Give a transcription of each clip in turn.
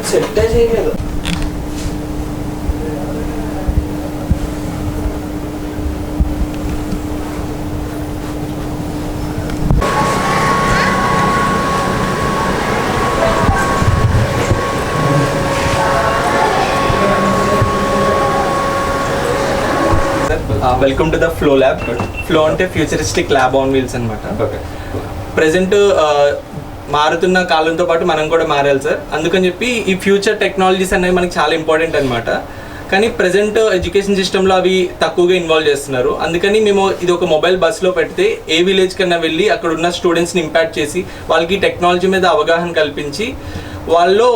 VR headset సెట్టే చేయలేదు welcome to the flow lab flow అంటే ఫ్యూచరిస్టిక్ ల్యాబ్ ఆన్ వీల్స్ అనమాట ఓకే ప్రజెంట్ మారుతున్న కాలంతో పాటు మనం కూడా మారాలి సార్ అందుకని చెప్పి ఈ ఫ్యూచర్ టెక్నాలజీస్ అనేవి మనకి చాలా ఇంపార్టెంట్ అనమాట కానీ ప్రజెంట్ ఎడ్యుకేషన్ సిస్టంలో అవి తక్కువగా ఇన్వాల్వ్ చేస్తున్నారు. అందుకని మేము ఇది ఒక మొబైల్ బస్సులో పెడితే ఏ విలేజ్ కన్నా వెళ్ళి అక్కడ ఉన్న స్టూడెంట్స్ని ఇంపాక్ట్ చేసి వాళ్ళకి టెక్నాలజీ మీద అవగాహన కల్పించి వాళ్ళు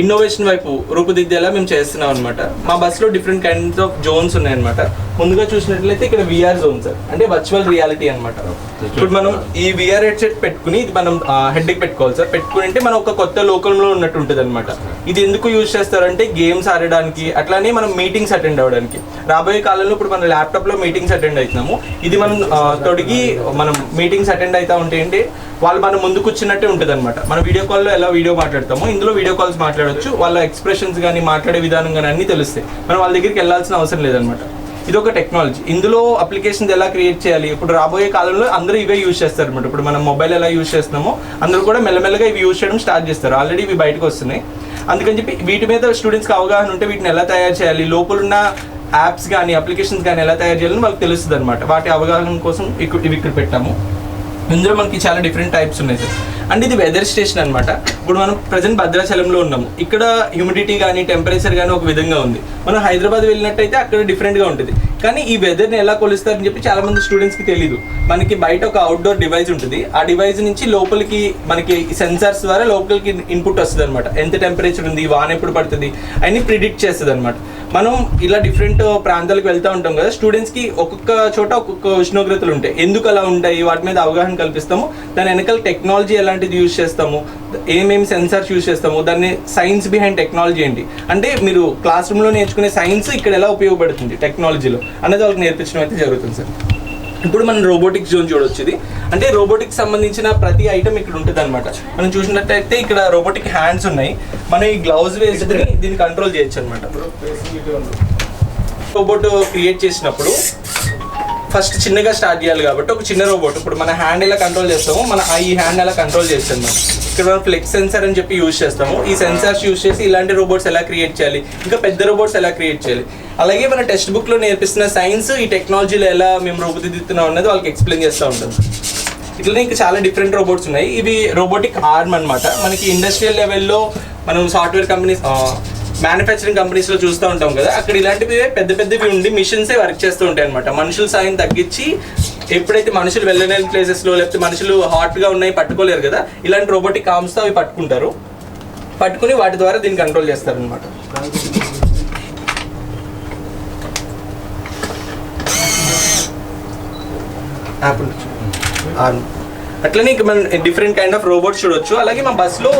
ఇన్నోవేషన్ వైపు రూపుదిద్దేలా మేము చేస్తున్నాం అనమాట మా బస్సులో డిఫరెంట్ కైండ్స్ ఆఫ్ జోన్స్ ఉన్నాయన్నమాట. ముందుగా చూసినట్లయితే ఇక్కడ విఆర్ జోన్ సార్ అంటే వర్చువల్ రియాలిటీ అనమాట ఇప్పుడు మనం ఈ విఆర్ హెడ్సెట్ పెట్టుకుని ఇది మనం హెడ్ పెట్టుకోవాలి సార్. పెట్టుకుని అంటే మనం ఒక కొత్త లోకంలో ఉన్నట్టు ఉంటుంది అనమాట ఇది ఎందుకు యూజ్ చేస్తారంటే గేమ్స్ ఆడడానికి అట్లానే మనం మీటింగ్స్ అటెండ్ అవ్వడానికి. రాబోయే కాలంలో ఇప్పుడు మన ల్యాప్టాప్లో మీటింగ్స్ అటెండ్ అవుతున్నాము ఇది మనం తొడిగి మనం మీటింగ్స్ అటెండ్ అవుతా ఉంటే ఏంటి వాళ్ళు మనం ముందు కూర్చున్నట్టే ఉంటుంది అనమాట మన వీడియో కాల్లో ఎలా వీడియో మాట్లాడతామో ఇందులో వీడియో కాల్స్ మాట్లాడొచ్చు. వాళ్ళ ఎక్స్ప్రెషన్స్ కానీ మాట్లాడే విధానం కానీ అన్నీ తెలుస్తాయి. మనం వాళ్ళ దగ్గరికి వెళ్ళాల్సిన అవసరం లేదనమాట ఇది ఒక టెక్నాలజీ ఇందులో అప్లికేషన్స్ ఎలా క్రియేట్ చేయాలి? ఇప్పుడు రాబోయే కాలంలో అందరూ ఇవే యూజ్ చేస్తారు అనమాట ఇప్పుడు మనం మొబైల్ ఎలా యూజ్ చేస్తున్నామో అందరూ కూడా మెల్లమెల్లగా ఇవి యూజ్ చేయడం స్టార్ట్ చేస్తారు. ఆల్రెడీ ఇవి బయటకు వస్తున్నాయి. అందుకని చెప్పి వీటి మీద స్టూడెంట్స్కి అవగాహన ఉంటే వీటిని ఎలా తయారు చేయాలి? లోపల ఉన్న యాప్స్ కానీ అప్లికేషన్స్ కానీ ఎలా తయారు చేయాలని వాళ్ళకి తెలుస్తుంది అనమాట వాటి అవగాహన కోసం ఇక్కడ ఇవి ఇక్కడ పెట్టాము. ఇందులో మనకి చాలా డిఫరెంట్ టైప్స్ ఉన్నాయి సార్ అండ్ ఇది వెదర్ స్టేషన్ అనమాట ఇప్పుడు మనం ప్రజెంట్ భద్రాచలంలో ఉన్నాము. ఇక్కడ హ్యూమిడిటీ కానీ టెంపరేచర్ కానీ ఒక విధంగా ఉంది. మనం హైదరాబాద్ వెళ్ళినట్టయితే అక్కడ డిఫరెంట్గా ఉంటుంది. కానీ ఈ వెదర్ని ఎలా కొలుస్తారని చెప్పి చాలా మంది స్టూడెంట్స్కి తెలియదు మనకి బయట ఒక అవుట్డోర్ డివైస్ ఉంటుంది. ఆ డివైస్ నుంచి లోపలికి మనకి సెన్సార్స్ ద్వారా లోపలికి ఇన్పుట్ వస్తుంది అనమాట ఎంత టెంపరేచర్ ఉంది వాన ఎప్పుడు పడుతుంది అని ప్రిడిక్ట్ చేస్తుంది అనమాట మనం ఇలా డిఫరెంట్ ప్రాంతాలకు వెళ్తూ ఉంటాం కదా స్టూడెంట్స్కి ఒక్కొక్క చోట ఒక్కొక్క ఉష్ణోగ్రతలు ఉంటాయి. ఎందుకు అలా ఉంటాయి? వాటి మీద అవగాహన కల్పిస్తాము. దాని వెనకాల టెక్నాలజీ ఎలాంటిది యూజ్ చేస్తాము? ఏమేమి సెన్సార్స్ యూజ్ చేస్తాము? దాన్ని సైన్స్ బిహైండ్ టెక్నాలజీ ఏంటి? అంటే మీరు క్లాస్ రూమ్లో నేర్చుకునే సైన్స్ ఇక్కడ ఎలా ఉపయోగపడుతుంది టెక్నాలజీలో అనేది వాళ్ళకి నేర్పించడం అయితే జరుగుతుంది సార్. ఇప్పుడు మనం రోబోటిక్స్ జోన్ చూడొచ్చు ఇది. అంటే రోబోటిక్స్ సంబంధించిన ప్రతి ఐటమ్ ఇక్కడ ఉంటుంది అనమాట మనం చూసినట్టయితే ఇక్కడ రోబోటిక్ హ్యాండ్స్ ఉన్నాయి. మనం ఈ గ్లౌజ్ వేసుకుని దీన్ని కంట్రోల్ చేయొచ్చు అనమాట రోబోట్ క్రియేట్ చేసినప్పుడు ఫస్ట్ చిన్నగా స్టార్ట్ చేయాలి కాబట్టి ఒక చిన్న రోబోట్. ఇప్పుడు మన హ్యాండ్ ఎలా కంట్రోల్ చేస్తాము మన ఈ హ్యాండ్ ఎలా కంట్రోల్ చేస్తుంది ఇక్కడ మనం ఫ్లెక్స్ సెన్సార్ అని చెప్పి యూజ్ చేస్తాము. ఈ సెన్సార్స్ యూజ్ చేసి ఇలాంటి రోబోట్స్ ఎలా క్రియేట్ చేయాలి? ఇంకా పెద్ద రోబోట్స్ ఎలా క్రియేట్ చేయాలి? అలాగే మన టెక్స్ట్ బుక్లో నేర్పిస్తున్న సైన్స్ ఈ టెక్నాలజీలో ఎలా మేము రూపుదిద్దుతున్నాం అనేది వాళ్ళకి ఎక్స్ప్లెయిన్ చేస్తూ ఉంటుంది ఇట్లనే ఇంకా చాలా డిఫరెంట్ రోబోట్స్ ఉన్నాయి. ఇవి రోబోటిక్ ఆర్మ్ అన్నమాట. మనకి ఇండస్ట్రియల్ లెవెల్లో మనం సాఫ్ట్వేర్ కంపెనీస్ మ్యానుఫ్యాక్చరింగ్ కంపెనీస్లో చూస్తూ ఉంటాం కదా అక్కడ ఇలాంటివి పెద్ద పెద్దవి ఉండి మిషన్సే వర్క్ చేస్తూ ఉంటాయి అనమాట మనుషుల సాయం తగ్గించి ఎప్పుడైతే మనుషులు వెళ్ళలేని ప్లేసెస్లో లేకపోతే మనుషులు హాట్గా ఉన్నాయి పట్టుకోలేరు కదా ఇలాంటి రోబోటిక్ ఆర్మ్స్తో అవి పట్టుకుంటారు. పట్టుకుని వాటి ద్వారా దీన్ని కంట్రోల్ చేస్తారు అనమాట అట్లనే ఇక మనం డిఫరెంట్ కైండ్ ఆఫ్ రోబోట్స్ చూడొచ్చు. అలాగే మా బస్సులో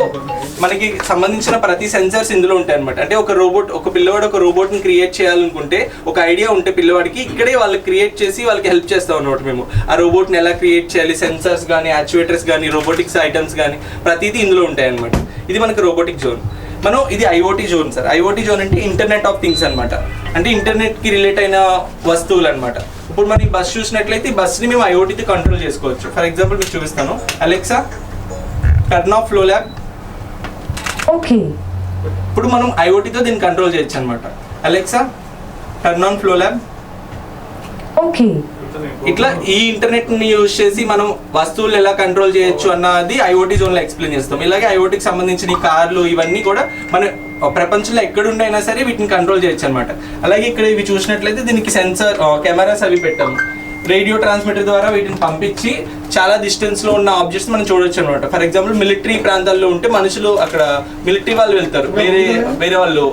మనకి సంబంధించిన ప్రతి సెన్సార్స్ ఇందులో ఉంటాయి అనమాట అంటే ఒక రోబోట్ ఒక పిల్లవాడు ఒక రోబోట్ని క్రియేట్ చేయాలనుకుంటే ఒక ఐడియా ఉంటే పిల్లవాడికి ఇక్కడే వాళ్ళకి క్రియేట్ చేసి వాళ్ళకి హెల్ప్ చేస్తాం అనమాట మేము. ఆ రోబోట్ని ఎలా క్రియేట్ చేయాలి? సెన్సార్స్ కానీ యాక్చువేటర్స్ కానీ రోబోటిక్స్ ఐటమ్స్ కానీ ప్రతిదీ ఇందులో ఉంటాయి అనమాట ఇది మనకి రోబోటిక్ జోన్ మనం ఇది IoT zone sir IoT zone అంటే ఇంటర్నెట్ ఆఫ్ థింగ్స్ అనమాట అంటే ఇంటర్నెట్కి రిలేట్ అయిన వస్తువులు అనమాట ఇప్పుడు మనం ఈ బస్ చూసినట్లయితే ఈ బస్ని మేము ఐఓటీతో కంట్రోల్ చేసుకోవచ్చు. ఫర్ ఎగ్జాంపుల్ మీకు చూపిస్తాను. Alexa turn off flow lab Okay. ఇప్పుడు మనం ఐఓటీతో దీన్ని కంట్రోల్ చేయొచ్చు అనమాట Alexa turn on flow lab Okay. ఇట్లా ఈ ఇంటర్నెట్ని యూజ్ చేసి మనం వస్తువులు ఎలా కంట్రోల్ చేయొచ్చు అన్నది ఐఓటీ జోన్లో ఎక్స్ప్లెయిన్ చేస్తాం. ఇలాగే ఐఓటీకి సంబంధించిన కార్లు ఇవన్నీ కూడా మన ప్రపంచంలో ఎక్కడుండైనా సరే వీటిని కంట్రోల్ చేయొచ్చు అనమాట అలాగే ఇక్కడ ఇవి చూసినట్లయితే దీనికి సెన్సార్ కెమెరాస్ అవి పెట్టాము. రేడియో ట్రాన్స్మిటర్ ద్వారా వీటిని పంపించి చాలా డిస్టెన్స్లో ఉన్న ఆబ్జెక్ట్స్ మనం చూడొచ్చు అనమాట ఫర్ ఎగ్జాంపుల్ మిలిటరీ ప్రాంతాల్లో ఉంటే మనుషులు అక్కడ మిలిటరీ వాళ్ళు వెళ్తారు. వేరే వేరే వాళ్ళు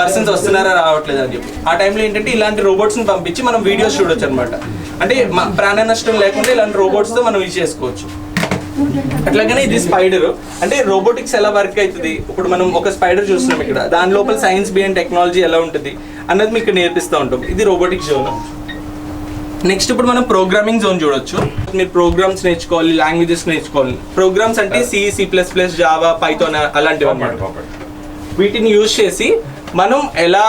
పర్సన్స్ వస్తున్నారా రావట్లేదు అని చెప్పి. ఆ టైంలో ఏంటంటే ఇలాంటి రోబోట్స్ని పంపించి మనం వీడియోస్ చూడొచ్చు అనమాట అంటే ప్రాణ నష్టం లేకుండా ఇలాంటి రోబోట్స్తో మనం ఇది చేసుకోవచ్చు. అట్లాగనే ఇది స్పైడర్ అంటే రోబోటిక్స్ ఎలా వర్క్ అవుతుంది? ఇప్పుడు మనం ఒక స్పైడర్ చూస్తున్నాం ఇక్కడ. దాని లోపల సైన్స్ బిహైండ్ టెక్నాలజీ ఎలా ఉంటుంది? అన్నది మీకు నేర్పిస్తూ ఉంటాం. ఇది రోబోటిక్స్ జోన్ నెక్స్ట్ ఇప్పుడు మనం ప్రోగ్రామింగ్ జోన్ చూడొచ్చు. మీరు ప్రోగ్రామ్స్ నేర్చుకోవాలి లాంగ్వేజెస్ నేర్చుకోవాలి. ప్రోగ్రామ్స్ అంటే C C plus plus Java Python అలాంటివి అన్నమాట వీటిని యూజ్ చేసి మనం ఎలా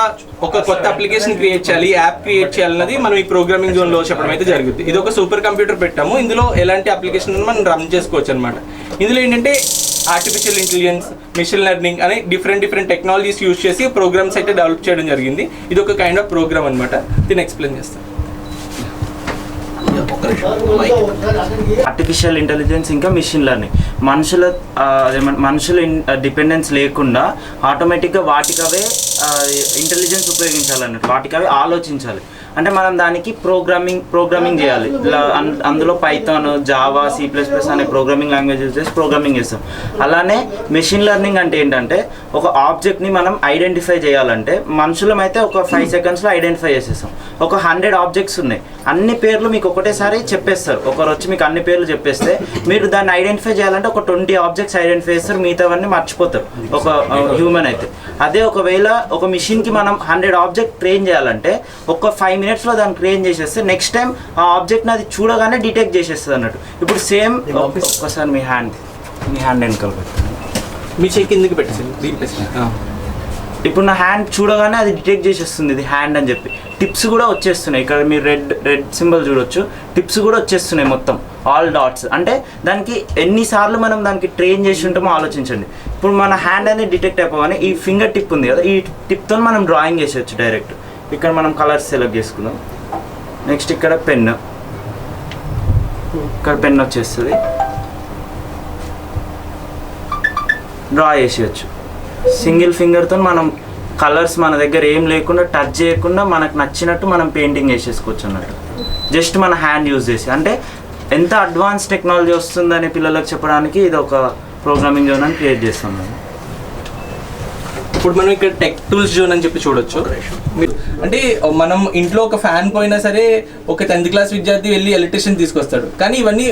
ఒక కొత్త అప్లికేషన్ క్రియేట్ చేయాలి యాప్ క్రియేట్ చేయాలన్నది మనం ఈ ప్రోగ్రామింగ్ జోన్లో చెప్పడం అయితే జరుగుతుంది ఇది ఒక సూపర్ కంప్యూటర్ పెట్టాము. ఇందులో ఎలాంటి అప్లికేషన్ మనం రన్ చేసుకోవచ్చు అనమాట ఇందులో ఏంటంటే ఆర్టిఫిషియల్ ఇంటెలిజెన్స్ మిషన్ లెర్నింగ్ అనే డిఫరెంట్ డిఫరెంట్ టెక్నాలజీస్ యూజ్ చేసి ప్రోగ్రామ్స్ అయితే డెవలప్ చేయడం జరిగింది. ఇది ఒక కైండ్ ఆఫ్ ప్రోగ్రామ్ అనమాట దీన్ని ఎక్స్ప్లెయిన్ చేస్తాను. ఆర్టిఫిషియల్ ఇంటెలిజెన్స్ ఇంకా మిషన్ లెర్నింగ్ మనుషుల మనుషుల డిపెండెన్స్ లేకుండా ఆటోమేటిక్గా వాటికవే ఇంటెలిజెన్స్ ఉపయోగించాలన్నట్టు వాటికవే ఆలోచించాలి. అంటే మనం దానికి ప్రోగ్రామింగ్ ప్రోగ్రామింగ్ చేయాలి. అందులో Python Java C plus plus అనే ప్రోగ్రామింగ్ లాంగ్వేజ్ యూజ్ చేసి ప్రోగ్రామింగ్ చేస్తాం. అలానే మెషిన్ లెర్నింగ్ అంటే ఏంటంటే ఒక ఆబ్జెక్ట్ని మనం ఐడెంటిఫై చేయాలంటే మనుషులం అయితే ఒక ఫైవ్ సెకండ్స్లో ఐడెంటిఫై చేసేస్తాం. ఒక హండ్రెడ్ ఆబ్జెక్ట్స్ ఉన్నాయి. అన్ని పేర్లు మీకు ఒకటేసారి చెప్పేస్తారు. ఒకరు వచ్చి మీకు అన్ని పేర్లు చెప్పేస్తే మీరు దాన్ని ఐడెంటిఫై చేయాలంటే ఒక ట్వంటీ ఆబ్జెక్ట్స్ ఐడెంటిఫై చేస్తారు. మిగతావన్నీ మర్చిపోతారు. ఒక హ్యూమన్ అయితే. అదే ఒకవేళ ఒక మిషన్కి మనం హండ్రెడ్ ఆబ్జెక్ట్ ట్రైన్ చేయాలంటే ఒక ఫైవ్ మినిట్స్లో దాన్ని ట్రైన్ చేసేస్తే నెక్స్ట్ టైం ఆ ఆబ్జెక్ట్ని అది చూడగానే డిటెక్ట్ చేసేస్తుంది అన్నట్టు. ఇప్పుడు సేమ్ ఒక్కసారి మీ హ్యాండ్ మీ హ్యాండ్ వెనకాల పెట్టండి మీ చేయి కిందకి పెట్టేసింది. దీని ఇప్పుడు నా హ్యాండ్ చూడగానే అది డిటెక్ట్ చేసేస్తుంది ఇది హ్యాండ్ అని చెప్పి. టిప్స్ కూడా వచ్చేస్తున్నాయి. ఇక్కడ మీరు రెడ్ రెడ్ సింబల్ చూడొచ్చు. టిప్స్ కూడా వచ్చేస్తున్నాయి మొత్తం. ఆల్ డాట్స్ అంటే దానికి ఎన్నిసార్లు మనం దానికి ట్రైన్ చేసి ఉంటామో ఆలోచించండి. ఇప్పుడు మన హ్యాండ్ అనేది డిటెక్ట్ అయిపోగానే ఈ ఫింగర్ టిప్ ఉంది కదా ఈ టిప్తో మనం డ్రాయింగ్ చేసేయచ్చు డైరెక్ట్ ఇక్కడ మనం కలర్స్ సెలెక్ట్ చేసుకుందాం. నెక్స్ట్ ఇక్కడ పెన్ ఇక్కడ పెన్ వచ్చేస్తుంది. డ్రా చేసేయచ్చు. సింగిల్ ఫింగర్తో మనం కలర్స్ మన దగ్గర ఏం లేకుండా టచ్ చేయకుండా మనకు నచ్చినట్టు మనం పెయింటింగ్ వేసేసుకోవచ్చు అన్నట్టు. జస్ట్ మన హ్యాండ్ యూజ్ చేసి. అంటే ఎంత అడ్వాన్స్ టెక్నాలజీ వస్తుందని పిల్లలకు చెప్పడానికి ఇది ఒక ప్రోగ్రామింగ్ జోన్ అని క్రియేట్ చేస్తాం మేము ఇప్పుడు మనం ఇక్కడ టెక్ టూల్స్ జోన్ అని చెప్పి చూడొచ్చు. అంటే మనం ఇంట్లో ఒక ఫ్యాన్ పోయినా సరే ఒక టెన్త్ క్లాస్ విద్యార్థి వెళ్ళి ఎలక్ట్రిషియన్ తీసుకొస్తాడు. కానీ ఇవన్నీ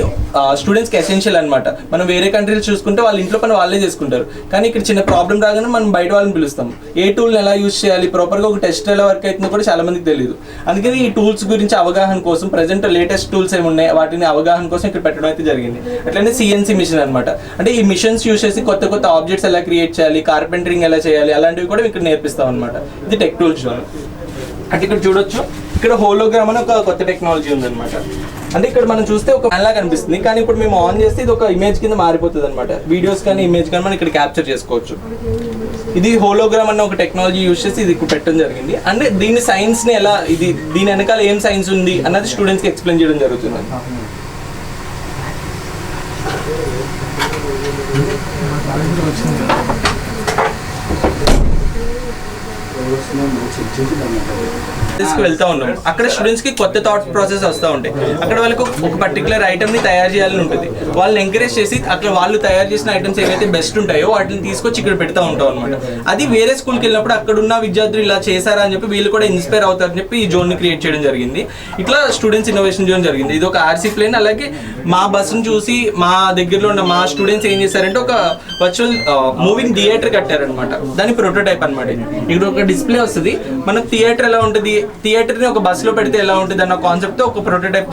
స్టూడెంట్స్కి ఎసెన్షియల్ అనమాట మనం వేరే కంట్రీలు చూసుకుంటే వాళ్ళ ఇంట్లో పని వాళ్ళే చేసుకుంటారు. కానీ ఇక్కడ చిన్న ప్రాబ్లం రాగానే మనం బయట వాళ్ళని పిలుస్తాం. ఏ టూల్ని ఎలా యూజ్ చేయాలి? ప్రాపర్గా ఒక టెస్ట్ ఎలా వర్క్ అవుతుందో కూడా చాలా మందికి తెలియదు అందుకని ఈ టూల్స్ గురించి అవగాహన కోసం ప్రజెంట్ లేటెస్ట్ టూల్స్ ఏమి ఉన్నాయి వాటిని అవగాహన కోసం ఇక్కడ పెట్టడం అయితే జరిగింది. అట్లనే సిఎన్సి మిషన్ అనమాట అంటే ఈ మిషన్స్ యూజ్ చేసి కొత్త కొత్త ఆబ్జెక్ట్స్ ఎలా క్రియేట్ చేయాలి కార్పెంటరింగ్ ఎలా చేయాలి అలాంటివి కూడా ఇక్కడ నేర్పిస్తాం అనమాట ఇది టెక్ టూల్స్ జోన్ అంటే ఇక్కడ చూడొచ్చు ఇక్కడ హోలోగ్రామ్ అని ఒక కొత్త టెక్నాలజీ ఉందన్నమాట. అంటే ఇక్కడ మనం చూస్తే ఒక అలా కనిపిస్తుంది కానీ ఇప్పుడు మేము ఆన్ చేస్తే ఇది ఒక ఇమేజ్ కింద మారిపోతుంది అనమాట వీడియోస్ కానీ ఇమేజ్ కానీ మనం ఇక్కడ క్యాప్చర్ చేసుకోవచ్చు. ఇది హోలోగ్రామ్ అన్న ఒక టెక్నాలజీ యూజ్ చేసి ఇది పెట్టడం జరిగింది. అంటే దీని సైన్స్ని ఎలా ఇది దీని వెనకాల ఏం సైన్స్ ఉంది అన్నది స్టూడెంట్స్కి ఎక్స్ప్లెయిన్ చేయడం జరుగుతుంది. 그렇으면 뭐 정신이 안 나가요. కి వెళ్తా ఉన్నాం. అక్కడ స్టూడెంట్స్కి కొత్త థాట్ ప్రాసెస్ వస్తూ ఉంటాయి. అక్కడ వాళ్ళకి ఒక- పర్టికులర్ ఐటమ్ని తయారు చేయాలని ఉంటుంది. వాళ్ళని ఎంకరేజ్ చేసి అక్కడ వాళ్ళు తయారు చేసిన ఐటమ్స్ ఏవైతే బెస్ట్ ఉంటాయో వాటిని తీసుకొచ్చి ఇక్కడ పెడతా ఉంటాం అనమాట అది వేరే స్కూల్కి వెళ్ళినప్పుడు అక్కడ ఉన్న విద్యార్థులు ఇలా చేశారా అని చెప్పి వీళ్ళు కూడా ఇన్స్పైర్ అవుతారని చెప్పి ఈ జోన్ని క్రియేట్ చేయడం జరిగింది. ఇట్లా స్టూడెంట్స్ ఇన్నోవేషన్ జోన్ జరిగింది. ఇది ఒక ఆర్సీ ప్లేన్ అలాగే మా బస్సును చూసి మా దగ్గరలో ఉన్న మా స్టూడెంట్స్ ఏం చేశారంటే ఒక వర్చువల్ మూవింగ్ థియేటర్ కట్టారనమాట దాని ప్రోటోటైప్ అనమాట ఇక్కడ ఒక డిస్ప్లే వస్తుంది. మనకు థియేటర్ ఎలా ఉంటుంది? థియేటర్ని ఒక బస్సులో పెడితే ఎలా ఉంటుంది అన్న కాన్సెప్ట్తో ఒక ప్రోటోటైప్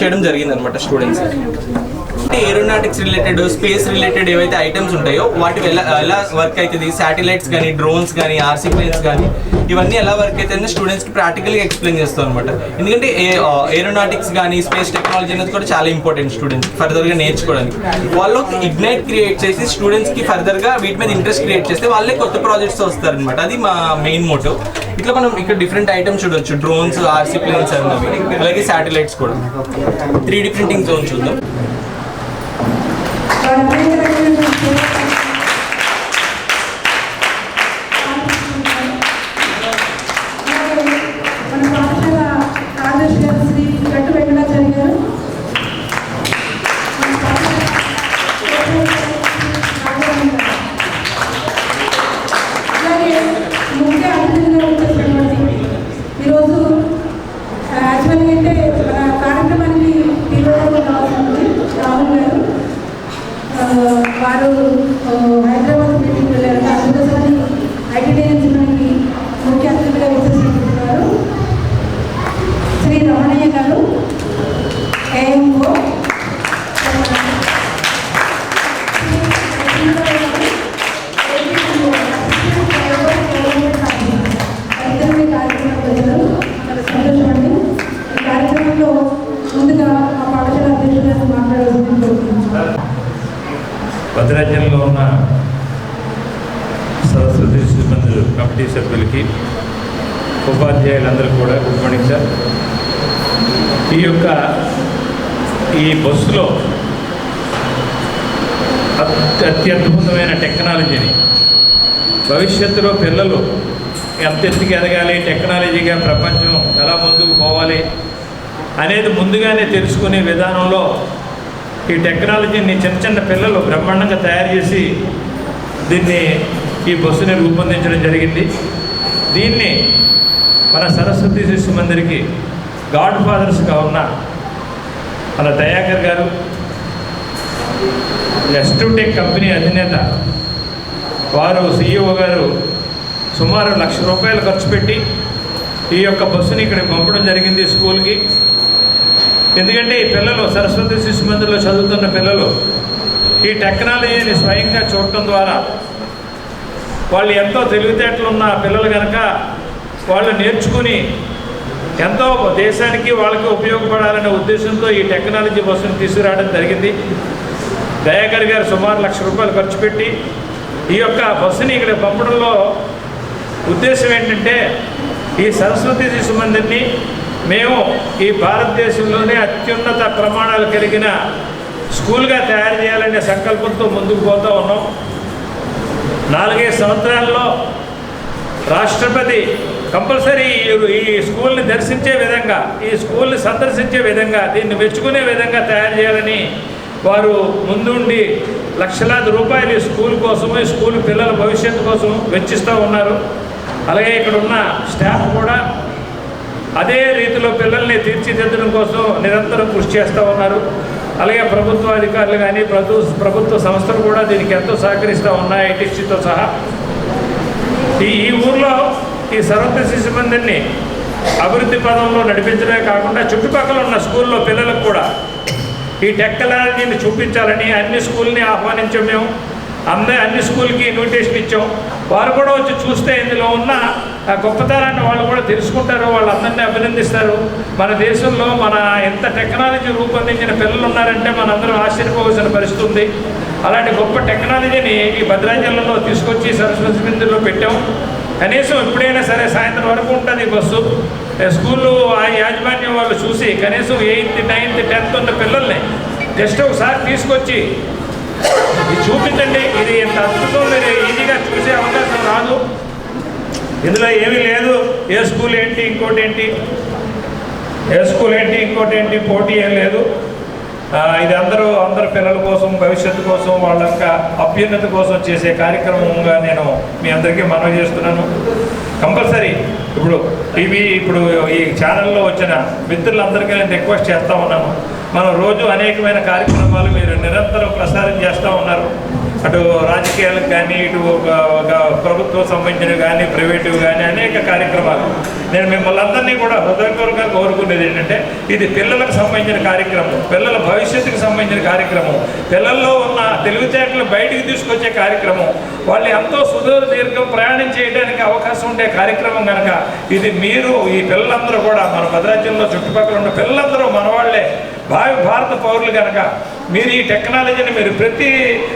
చేయడం జరిగింది అనమాట students aeronautics related space related ఏవైతే ఐటమ్స్ ఉంటాయో వాటి ఎలా ఎలా వర్క్ అవుతుంది శాటిలైట్స్ కానీ డ్రోన్స్ కానీ ఆర్సీ ప్లేన్స్ కానీ ఇవన్నీ ఎలా వర్క్ అవుతుంది స్టూడెంట్స్కి ప్రాక్టికల్గా ఎక్స్ప్లెయిన్ చేస్తాం అనమాట ఎందుకంటే ఏరోనాటిక్స్ కానీ స్పేస్ టెక్నాలజీ అనేది కూడా చాలా ఇంపార్టెంట్ స్టూడెంట్స్ ఫర్దర్గా నేర్చుకోవడానికి. వాళ్ళు ఇగ్నైట్ క్రియేట్ చేసి స్టూడెంట్స్కి ఫర్దర్గా వీటి మీద ఇంట్రెస్ట్ క్రియేట్ చేస్తే వాళ్ళే కొత్త ప్రాజెక్ట్స్ వస్తారనమాట అది మా మెయిన్ మోటో ఇట్లా మనం ఇక్కడ డిఫరెంట్ ఐటమ్స్ చూడొచ్చు. డ్రోన్స్ ఆర్సీ ప్లేన్స్ అన్నవి అలాగే శాటిలైట్స్ కూడా. త్రీ డి ప్రింటింగ్ జోన్ చూద్దాం. మన é భవిష్యత్తులో పిల్లలు ఎంత ఎత్తుకి ఎదగాలి టెక్నాలజీగా ప్రపంచం ఎలా ముందుకు పోవాలి అనేది ముందుగానే తెలుసుకునే విధానంలో ఈ టెక్నాలజీని చిన్న చిన్న పిల్లలు బ్రహ్మాండంగా తయారు చేసి దీన్ని ఈ బస్సుని రూపొందించడం జరిగింది. దీన్ని మన సరస్వతి శిశు మందిరికి గాడ్ ఫాదర్స్గా ఉన్న మన దయాకర్ గారు టెక్ కంపెనీ అధినేత వారు సీఈఓ గారు సుమారు లక్ష రూపాయలు ఖర్చు పెట్టి ఈ యొక్క బస్సుని ఇక్కడ పంపడం జరిగింది స్కూల్కి. ఎందుకంటే ఈ పిల్లలు సరస్వతి శిశు మందిర్లో చదువుతున్న పిల్లలు ఈ టెక్నాలజీని స్వయంగా చూడటం ద్వారా వాళ్ళు ఎంతో తెలివితేటలున్న పిల్లలు కనుక వాళ్ళు నేర్చుకుని ఎంతో దేశానికి వాళ్ళకి ఉపయోగపడాలనే ఉద్దేశంతో ఈ టెక్నాలజీ బస్సును తీసుకురావడం జరిగింది. దయాకర్ గారు సుమారు లక్ష రూపాయలు ఖర్చు పెట్టి ఈ యొక్క బస్సుని ఇక్కడ పంపడంలో ఉద్దేశం ఏంటంటే ఈ సరస్వతి శిశు మందిర్ని మేము ఈ భారతదేశంలోనే అత్యున్నత ప్రమాణాలు కలిగిన స్కూల్గా తయారు చేయాలనే సంకల్పంతో ముందుకు పోతూ ఉన్నాం. నాలుగైదు సంవత్సరాల్లో రాష్ట్రపతి కంపల్సరీ ఈ- ఈ స్కూల్ని దర్శించే విధంగా ఈ స్కూల్ని సందర్శించే విధంగా దీన్ని మెచ్చుకునే విధంగా తయారు చేయాలని వారు ముందుండి లక్షలాది రూపాయలు ఈ స్కూల్ కోసం ఈ స్కూల్ పిల్లల భవిష్యత్తు కోసం వెచ్చిస్తూ ఉన్నారు. అలాగే ఇక్కడ ఉన్న స్టాఫ్ కూడా అదే రీతిలో పిల్లల్ని తీర్చిదిద్దడం కోసం నిరంతరం కృషి చేస్తూ ఉన్నారు. అలాగే ప్రభుత్వ అధికారులు కానీ ప్రభు ప్రభుత్వ సంస్థలు కూడా దీనికి ఎంతో సహకరిస్తూ ఉన్నాయి ఐటీసీతో సహా. ఈ ఈ ఊర్లో ఈ సర్వత శిశు మందిర్ని అభివృద్ధి పదంలో నడిపించడమే కాకుండా చుట్టుపక్కల ఉన్న స్కూల్లో పిల్లలకు కూడా ఈ టెక్నాలజీని చూపించాలని అన్ని స్కూల్ని ఆహ్వానించాం మేము. అందరి అన్ని స్కూల్కి ఇన్విటేషన్ ఇచ్చాం. వారు కూడా వచ్చి చూస్తే ఇందులో ఉన్న గొప్పతనాన్ని వాళ్ళు కూడా తెలుసుకుంటారు వాళ్ళందరినీ అభినందిస్తారు. మన దేశంలో మన ఎంత టెక్నాలజీ రూపొందించిన పిల్లలు ఉన్నారంటే మనందరం ఆశ్చర్యపోవలసిన పరిస్థితి ఉంది. అలాంటి గొప్ప టెక్నాలజీని ఈ భద్రాచలంలో తీసుకొచ్చి సరస్వతి బిందులో పెట్టాం. కనీసం ఎప్పుడైనా సరే సాయంత్రం వరకు ఉంటుంది ఈ బస్సు స్కూల్లో ఆ యాజమాన్యం వాళ్ళు చూసి కనీసం ఎయిత్ నైన్త్ టెన్త్ ఉన్న పిల్లల్ని జస్ట్ ఒకసారి తీసుకొచ్చి ఇది చూపించండి. ఇది ఎంత అద్భుతం మీరు ఈజీగా చూసే అవకాశం రాదు. ఇందులో ఏమీ లేదు. ఏ స్కూల్ ఏంటి ఇంకోటి ఏంటి? ఏ స్కూల్ ఏంటి ఇంకోటి ఏంటి? పోటీ ఏం లేదు. ఇది అందరూ అందరు పిల్లల కోసం భవిష్యత్తు కోసం వాళ్ళ యొక్క అభ్యున్నతి కోసం చేసే కార్యక్రమంగా నేను మీ అందరికీ మనవి చేస్తున్నాను. కంపల్సరీ. ఇప్పుడు టీవీ ఇప్పుడు ఈ ఛానల్లో వచ్చిన మిత్రులందరికీ నేను రిక్వెస్ట్ చేస్తూ ఉన్నాను. మనం రోజు అనేకమైన కార్యక్రమాలు మీరు నిరంతరం ప్రసారం చేస్తూ ఉన్నారు. అటు రాజకీయాలకు కానీ ఇటు ఒక ఒక ప్రభుత్వం సంబంధించినవి కానీ ప్రైవేటు కానీ అనేక కార్యక్రమాలు. నేను మిమ్మల్ని అందరినీ కూడా హృదయపూర్వకంగా కోరుకునేది ఏంటంటే ఇది పిల్లలకు సంబంధించిన కార్యక్రమం పిల్లల భవిష్యత్తుకు సంబంధించిన కార్యక్రమం పిల్లల్లో ఉన్న తెలివితేటలు బయటికి తీసుకొచ్చే కార్యక్రమం వాళ్ళు ఎంతో సుదూర దీర్ఘం ప్రయాణం చేయడానికి అవకాశం ఉండే కార్యక్రమం కనుక ఇది మీరు ఈ పిల్లలందరూ కూడా మన భద్రాచలంలో చుట్టుపక్కల ఉన్న పిల్లలందరూ మనవాళ్ళే. భావి భారత పౌరులు కనుక మీరు ఈ టెక్నాలజీని మీరు ప్రతి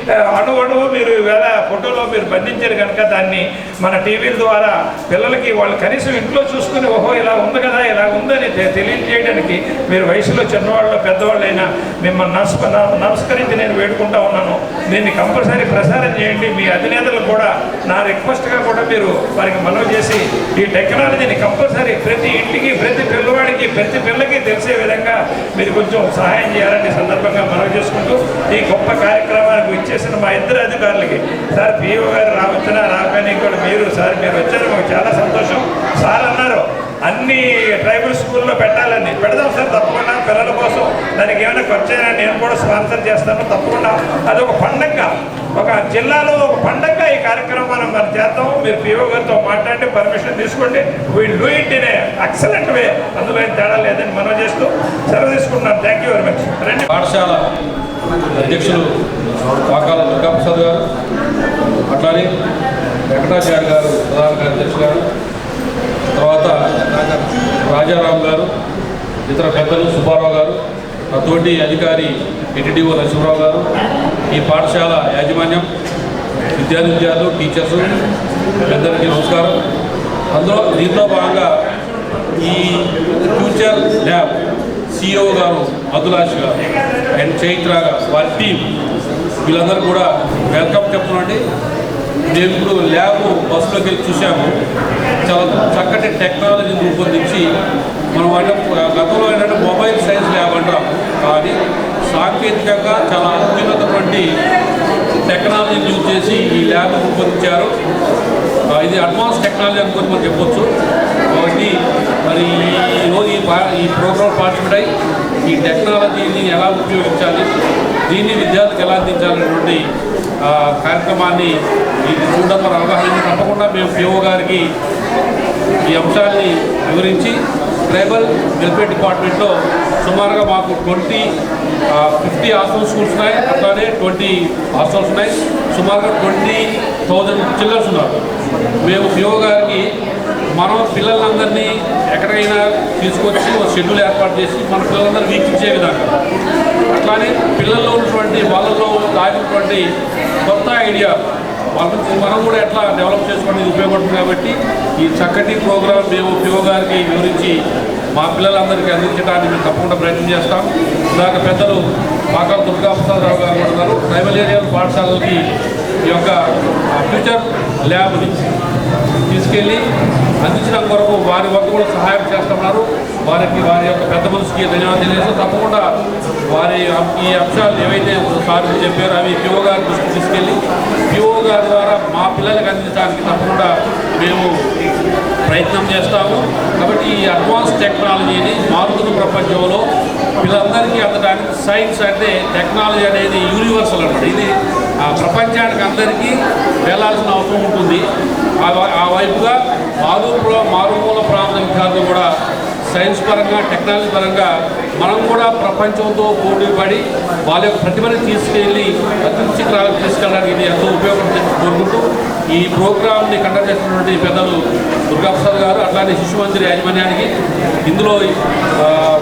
ఆ, అణువు మీరు వేల ఫోటోలో మీరు బంధించారు కనుక దాన్ని మన టీవీల ద్వారా పిల్లలకి వాళ్ళు కనీసం ఇంట్లో చూసుకుని ఓహో ఇలా ఉంది కదా ఇలా ఉందని తెలియజేయడానికి మీరు వయసులో చిన్నవాళ్ళు పెద్దవాళ్ళైనా మిమ్మల్ని నమస్క నమస్కరించి నేను వేడుకుంటా ఉన్నాను. దీన్ని కంపల్సరీ ప్రసారం చేయండి. మీ అధినేతలు కూడా నా రిక్వెస్ట్గా కూడా మీరు వారికి మనవి చేసి ఈ టెక్నాలజీని కంపల్సరీ ప్రతి ఇంటికి ప్రతి పిల్లవాడికి ప్రతి పిల్లకి తెలిసే విధంగా మీరు కొంచెం సహాయం చేయాలని ఈ సందర్భంగా మనవి చేసుకుంటూ ఈ గొప్ప కార్యక్రమానికి ఇచ్చేసిన మా ఇద్దరు అధికారులకి సార్ పిఓ గారు రావచ్చునా రాకపోయినా కూడా మీరు సార్ మీరు వచ్చారు మాకు చాలా సంతోషం. సార్ అన్నారు అన్ని ట్రైబల్ స్కూల్లో పెట్టాలని. పెడదాం సార్ తప్పకుండా పిల్లల కోసం. దానికి ఏమైనా ఖర్చు అయినా నేను కూడా స్పాన్సర్ చేస్తాను తప్పకుండా. అది ఒక పండగ. ఒక జిల్లాలో ఒక పండగ ఈ కార్యక్రమం మనం చేద్దాం. మీరు పిఓ గారితో మాట్లాడి పర్మిషన్ తీసుకోండి. We do it in excellent way అందులో తేడా లేదని మనం చేస్తూ సెలవు తీసుకుంటున్నాం. థ్యాంక్ యూ వెరీ మచ్ రండి. పాఠశాల అధ్యక్షులు పాకాల దుర్గాప్రసాద్ గారు అట్లానే వెంకటాచార్య గారు ప్రధాన కార్యదర్శి గారు తర్వాత రాజారాం గారు ఇతర పెద్దలు సుబ్బారావు గారు తోటి అధికారి ఎన్టీడీఓ నరసింహరావు గారు ఈ పాఠశాల యాజమాన్యం విద్యార్థి విద్యార్థులు టీచర్స్ అందరికీ నమస్కారం. అందులో దీంట్లో భాగంగా ఈ ఫ్యూచర్ ల్యాబ్ సిఇఓ గారు అదులాష్ గారు అండ్ చైత్ర గారు వారి టీం వీళ్ళందరూ కూడా వెల్కమ్ చెప్తున్నాండి. మేము ఇప్పుడు ల్యాబ్ బస్సులోకి వెళ్ళి చూసాము చాలా చక్కటి టెక్నాలజీని రూపొందించి మనం అంటే గతంలో ఏంటంటే మొబైల్ సైన్స్ ల్యాబ్ అంటాం. కానీ సాంకేతికంగా చాలా అత్యున్నతటువంటి టెక్నాలజీని యూజ్ చేసి ఈ ల్యాబ్ రూపొందించారు. ఇది అడ్వాన్స్ టెక్నాలజీ అనుకుని మనం చెప్పొచ్చు. కాబట్టి మరి ఈ రోజు ఈ ఈ ప్రోగ్రామ్ పార్టిసిపేట్ అయ్యి ఈ టెక్నాలజీని ఎలా ఉపయోగించాలి దీన్ని విద్యార్థులకు ఎలా అందించాలనేటువంటి ఆ, కార్యక్రమాన్ని ఇది చూడడం మన అవగాహన తప్పకుండా మేము పిఓ గారికి ఈ అంశాన్ని వివరించి ట్రైబల్ వెల్ఫేర్ డిపార్ట్మెంట్లో సుమారుగా మాకు ట్వంటీ ఫిఫ్టీ హాస్టల్ స్కూల్స్ ఉన్నాయి. అట్లానే ట్వంటీ హాస్టల్స్ ఉన్నాయి. సుమారుగా ట్వంటీ థౌజండ్ చిల్డ్రన్స్ ఉన్నారు. మేము పిఓ గారికి మనం పిల్లలందరినీ ఎక్కడికైనా తీసుకొచ్చి ఒక షెడ్యూల్ ఏర్పాటు చేసి మన పిల్లలందరూ వీక్షించే విధంగా. అట్లానే పిల్లల్లో ఉన్నటువంటి వాళ్ళల్లో దాగినటువంటి కొత్త ఐడియా వాళ్ళకి మనం కూడా ఎట్లా డెవలప్ చేసుకోవడానికి ఉపయోగపడుతుంది కాబట్టి ఈ చక్కటి ప్రోగ్రాం మేము పిఓ గారికి వివరించి మా పిల్లలందరికీ అందించడానికి మేము తప్పకుండా ప్రయత్నం చేస్తాం. ఇందాక పెద్దలు పాకాల దుర్గా ప్రసాదరావు గారు కూడా ఉన్నారు ట్రైబల్ ఏరియాల పాఠశాలలకి ఈ యొక్క ఫ్యూచర్ ల్యాబ్ని తీసుకెళ్ళి అందించడం కొరకు వారి వద్ద కూడా సహాయం చేస్తున్నారు. వారికి వారి యొక్క పెద్ద మనసుకి ధన్యవాదాలు తెలియజేస్తూ తప్పకుండా వారి ఈ అంశాలు ఏవైతే సార్ చెప్పారో అవి పిఓ గారి దృష్టికి తీసుకెళ్ళి పిఓ గారి ద్వారా మా పిల్లలకు అందించడానికి తప్పకుండా మేము ప్రయత్నం చేస్తాము. కాబట్టి ఈ అడ్వాన్స్ టెక్నాలజీని మారుతున్న ప్రపంచంలో పిల్లలందరికీ అందడానికి సైన్స్ అంటే టెక్నాలజీ అనేది యూనివర్సల్ అన్నమాట ఇది ఆ ప్రపంచానికి అందరికీ వెళ్ళాల్సిన అవసరం ఉంటుంది. ఆ వై- ఆ వైపుగా మారు మారుమూల ప్రాంత విద్యార్థులు కూడా సైన్స్ పరంగా టెక్నాలజీ పరంగా మనం కూడా ప్రపంచంతో పోటీ పడి వాళ్ళ యొక్క ప్రతిభని తీసుకెళ్ళి అత్యున్నత తీసుకెళ్ళడానికి ఇది ఎంతో ఉపయోగపడుతుంది కోరుకుంటూ ఈ ప్రోగ్రామ్ని కండక్ట్ చేసినటువంటి పెద్దలు దుర్గాప్రసాద్ గారు అట్లానే శిశు మందిర్ యాజమాన్యానికి ఇందులో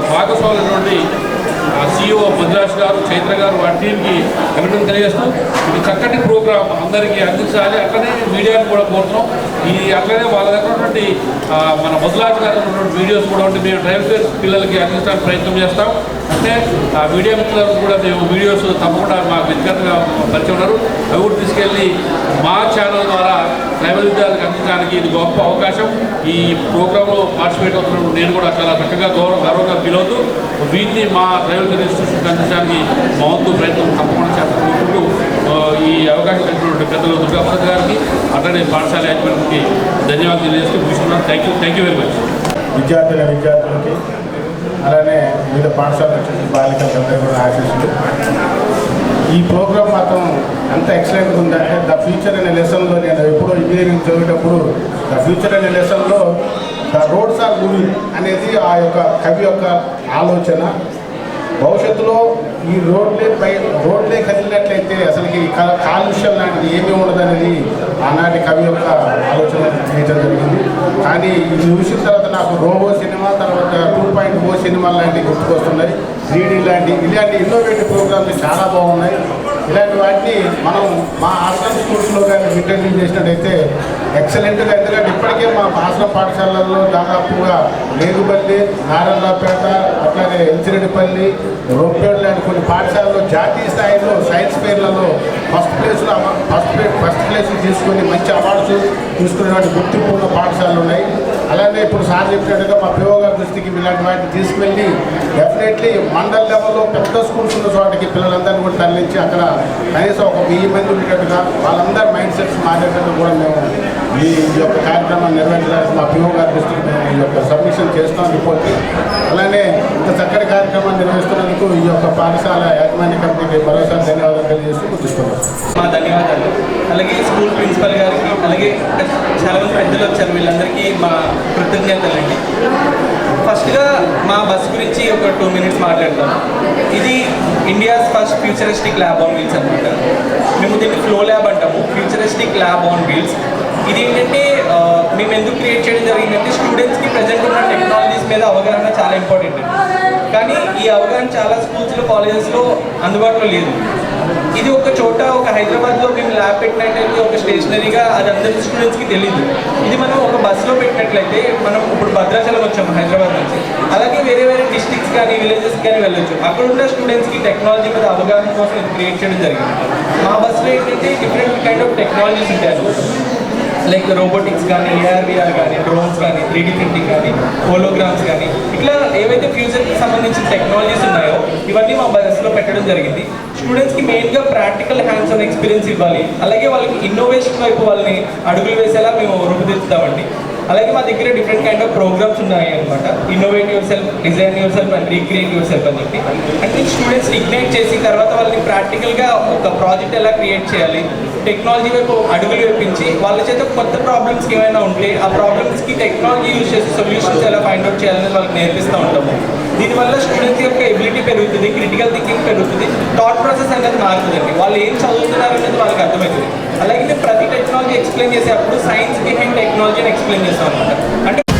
భాగస్వామైనటువంటి సిఇఓ మద్రాస్ గారు చైత్ర గారు వారి టీంకి అభినందన తెలియజేస్తూ ఇది చక్కటి ప్రోగ్రామ్ అందరికీ అందించాలి. అట్లనే మీడియాని కూడా కోరుతున్నాం. ఈ అట్లనే వాళ్ళ దగ్గర ఉన్నటువంటి మన మధులాజ్ గారు ఉన్నటువంటి వీడియోస్ కూడా ఉంటే మేము డ్రైవర్ పిల్లలకి అందించడానికి ప్రయత్నం చేస్తాం. అంటే ఆ మీడియా మిత్రులకు కూడా మేము వీడియోస్ తప్పకుండా మాకు వ్యక్తిగతంగా పరిచయం ఉన్నారు. అవి కూడా తీసుకెళ్ళి మా ఛానల్ ద్వారా ట్రైబల్ విద్యార్థులకు అందించడానికి ఇది గొప్ప అవకాశం. ఈ ప్రోగ్రాంలో పార్టిసిపేట్ అవుతున్నప్పుడు నేను కూడా చాలా చక్కగా గౌరవ గర్వంగా ఫీల్ అవుతూ వీటిని మా ట్రైబల్ ఇన్స్టిట్యూషన్కి అందించడానికి మా వంతు ప్రయత్నం తప్పకుండా చేస్తాను ఈ అవకాశం ఇచ్చినటువంటి పెద్దలు దుర్గాప్రసాద్ గారికి అట్లనే పాఠశాల యాజమాన్యానికి ధన్యవాదాలు తెలియజేస్తూ ముగిస్తున్నాను. Thank you thank you very much విద్యార్థుల విద్యార్థులకి అలానే వివిధ పాఠశాల బాలికలకు అందరూ కూడా ఆశిస్తుంది ఈ ప్రోగ్రామ్ మాత్రం ఎంత ఎక్సలెంట్గా ఉందంటే ద ఫ్యూచర్ అనే లెసన్లో నేను ఎప్పుడో ఇంజనీరింగ్ చదివేటప్పుడు ద ఫ్యూచర్ అనే లెసన్లో ద రోడ్స్ ఆర్ మూవింగ్ అనేది ఆ యొక్క కవి యొక్క ఆలోచన. భవిష్యత్తులో ఈ రోడ్లే పై రోడ్లే కదిలినట్లయితే అసలుకి కాలుష్యం లాంటిది ఏమీ ఉండదనేది ఆనాటి కవి యొక్క ఆలోచన చేయడం జరిగింది. కానీ ఇది చూసిన తర్వాత నాకు రోబో సినిమా తర్వాత టూ పాయింట్ ఓ సినిమా లాంటివి గుర్తుకొస్తున్నాయి. త్రీడీ లాంటి ఇలాంటి ఇన్నోవేటివ్ ప్రోగ్రామ్స్ చాలా బాగున్నాయి. ఇలాంటి వాటిని మనం మా ఆశ్రమ స్కూల్స్లో కానీ ఇంటర్వ్యూ చేసినట్టయితే ఎక్సలెంట్గా ఎందుకంటే ఇప్పటికే మా ఆశ్రమ పాఠశాలల్లో దాదాపుగా రేగుపల్లి నారాయణరావుపేట అట్లాగే ఎల్చిరెడ్డిపల్లి రొప్పేడు లాంటి కొన్ని పాఠశాలలో జాతీయ స్థాయిలో సైన్స్ ఫెయిర్లలో ఫస్ట్ ప్లేస్లో ఫస్ట్ ప్లేస్ ఫస్ట్ ప్లేస్ తీసుకొని మంచి అవార్డ్స్ తీసుకునేటువంటి గుర్తింపు ఉన్న పాఠశాలలు ఉన్నాయి. అలానే ఇప్పుడు సార్ చెప్పినట్టుగా మా పిఓ దృష్టికి ఇలాంటి వాటిని తీసుకువెళ్ళి డెఫినెట్లీ మండల్ లెవెల్లో పెద్ద స్కూల్స్ ఉన్న చోటకి పిల్లలందరినీ కూడా తరలించి అక్కడ కనీసం ఒక వెయ్యి మంది ఉండేటట్టుగా వాళ్ళందరి మైండ్ సెట్స్ మారేటట్టు కూడా మేము ఈ యొక్క కార్యక్రమాన్ని నిర్వహించడానికి మా పిఓ గారి దృష్టికి మేము ఈ యొక్క సబ్మిషన్ చేస్తాం రిపోర్ట్. అలానే ఇంత చక్కటి కార్యక్రమాన్ని నిర్వహిస్తున్నందుకు ఈ యొక్క పాఠశాల యాజమాన్య కమిటీకి మరోసారి ధన్యవాదాలు తెలియజేస్తూ గుర్తిస్తున్నాం మా ధన్యవాదాలు. అలాగే స్కూల్ ప్రిన్సిపల్ గారికి అలాగే చాలా మంది పెద్దలు వచ్చారు. వీళ్ళందరికీ మా కృతజ్ఞతలండి. ఫస్ట్గా మా బస్ గురించి ఒక టూ మినిట్స్ మాట్లాడతాం ఇది India's first futuristic lab on wheels అనమాట మేము దీన్ని ఫ్లో ల్యాబ్ అంటాము ఫ్యూచరిస్టిక్ ల్యాబ్ ఆన్ వీల్స్. ఇది ఏంటంటే మేము ఎందుకు క్రియేట్ చేయడం జరిగిందంటే స్టూడెంట్స్కి ప్రజెంట్ ఉన్న టెక్నాలజీస్ మీద అవగాహన చాలా ఇంపార్టెంట్. కానీ ఈ అవగాహన చాలా స్కూల్స్లో కాలేజెస్లో అందుబాటులో లేదు. ఇది ఒక చోట ఒక హైదరాబాద్లో మేము ల్యాబ్ పెట్టినట్టయితే ఒక స్టేషనరీగా అది అందరి స్టూడెంట్స్కి తెలియదు ఇది మనం ఒక బస్సులో పెట్టినట్లయితే మనం ఇప్పుడు భద్రాచలం వచ్చాము హైదరాబాద్ నుంచి. అలాగే వేరే వేరే డిస్టిక్స్ కానీ విలేజెస్ కానీ వెళ్ళొచ్చు. అక్కడ ఉన్న స్టూడెంట్స్కి టెక్నాలజీ మీద అవగాహన కోసం క్రియేట్ చేయడం జరిగింది. మా బస్సులో ఏంటంటే డిఫరెంట్ కైండ్ ఆఫ్ టెక్నాలజీస్ ఉంటాయి. లైక్ రోబోటిక్స్ కానీ ఏఆర్విఆర్ కానీ డ్రోన్స్ కానీ త్రీడీ ప్రింటింగ్ కానీ హోలోగ్రామ్స్ కానీ ఇట్లా ఏవైతే ఫ్యూచర్కి సంబంధించిన టెక్నాలజీస్ ఉన్నాయో ఇవన్నీ మా బస్సులో పెట్టడం జరిగింది. స్టూడెంట్స్కి మెయిన్గా ప్రాక్టికల్ హ్యాండ్స్ ఆన్ ఎక్స్పీరియన్స్ ఇవ్వాలి. అలాగే వాళ్ళకి ఇన్నోవేషన్ వైపు వాళ్ళని అడుగులు వేసేలా మేము రూపుదిద్దుతామండి. అలాగే మా దగ్గర డిఫరెంట్ కైండ్ ఆఫ్ ప్రోగ్రామ్స్ ఉన్నాయి అనమాట innovate yourself design yourself and recreate yourself అని చెప్పి. అంటే స్టూడెంట్స్ ఇగ్నైట్ చేసిన తర్వాత వాళ్ళని ప్రాక్టికల్గా ఒక ప్రాజెక్ట్ ఎలా క్రియేట్ చేయాలి టెక్నాలజీ వైపు అడుగులు వేపించి వాళ్ళ చేత కొత్త ప్రాబ్లమ్స్కి ఏమైనా ఉంటే ఆ ప్రాబ్లమ్స్కి టెక్నాలజీ యూజ్ చేసి సొల్యూషన్స్ ఎలా ఫైండ్ అవుట్ చేయాలని వాళ్ళకి నేర్పిస్తూ ఉంటాము. దీనివల్ల స్టూడెంట్స్ యొక్క ఎబిలిటీ పెరుగుతుంది క్రిటికల్ థింకింగ్ పెరుగుతుంది థాట్ ప్రాసెస్ అనేది మారుతుందండి. వాళ్ళు ఏం చదువుతున్నారు అనేది వాళ్ళకి అర్థమవుతుంది. అలాగే ప్రతి టెక్నాలజీ ఎక్స్ప్లెయిన్ చేసేటప్పుడు సైన్స్ బిహైండ్ టెక్నాలజీని ఎక్స్ప్లెయిన్ చేస్తాం అనమాట అంటే